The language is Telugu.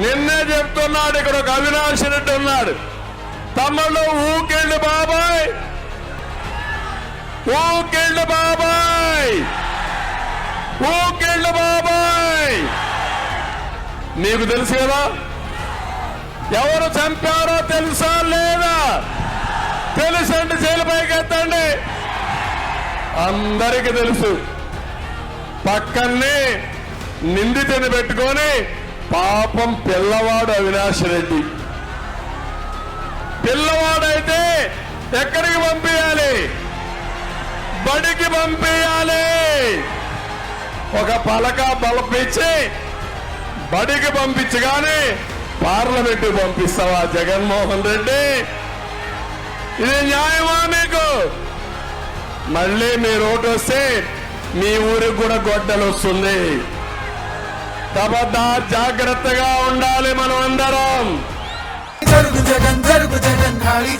నిన్నే చెప్తున్నాడు ఇక్కడ ఒక అవినాష్ రెడ్డి ఉన్నాడు. తమ్ముళ్ళు ఊకెళ్ళు బాబాయ్. ఊకెళ్ళు బాబాయ్. ఊకెళ్ళు బాబాయ్. నీకు తెలుసు కదా ఎవరు చంపారో తెలుసా లేదా? తెలుసండి జైలు పైకెత్తండి. ఎత్తండి అందరికీ తెలుసు. పక్కనే నిందితుని పెట్టుకొని పాపం పిల్లవాడు అవినాష్ రెడ్డి. పిల్లవాడైతే ఎక్కడికి పంపించాలి బడికి పంపించాలి ఒక పలక బలపించి బడికి పంపించగానే పార్లమెంటు పంపిస్తావా జగన్మోహన్ రెడ్డి? ఇది న్యాయమా మీకు? మళ్ళీ మీరు ఓటు వస్తే మీ ఊరికి కూడా గొడ్డలు వస్తుంది కబద్దార్ జాగ్రత్తగా ఉండాలి మనం అందరం జరుగు జగన్ జరుగు జగన్ ఖాళీ